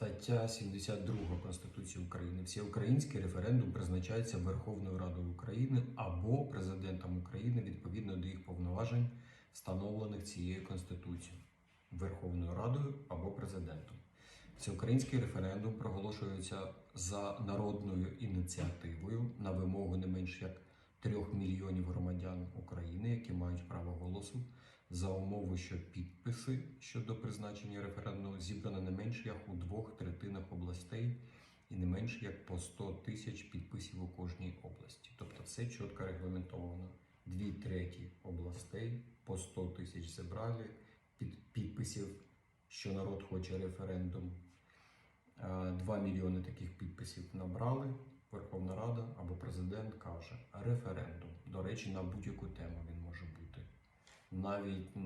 Стаття 72 Конституції України. Всеукраїнський референдум призначається Верховною Радою України або президентом України відповідно до їх повноважень, встановлених цією Конституцією, Верховною Радою або президентом. Всеукраїнський референдум проголошується за народною ініціативою на вимогу не менш як трьох мільйонів громадян України, які мають право голосу, за умови, що підписи щодо призначення референдуму зібрано не менш як у двох третинах областей і не менш як по 100 тисяч підписів у кожній області. Тобто це чітко регламентовано. Дві треті областей по 100 тисяч зібрали під підписів, що народ хоче референдум. 2 мільйони таких підписів набрали. Президент каже референдум. До речі, на будь-яку тему він може бути, навіть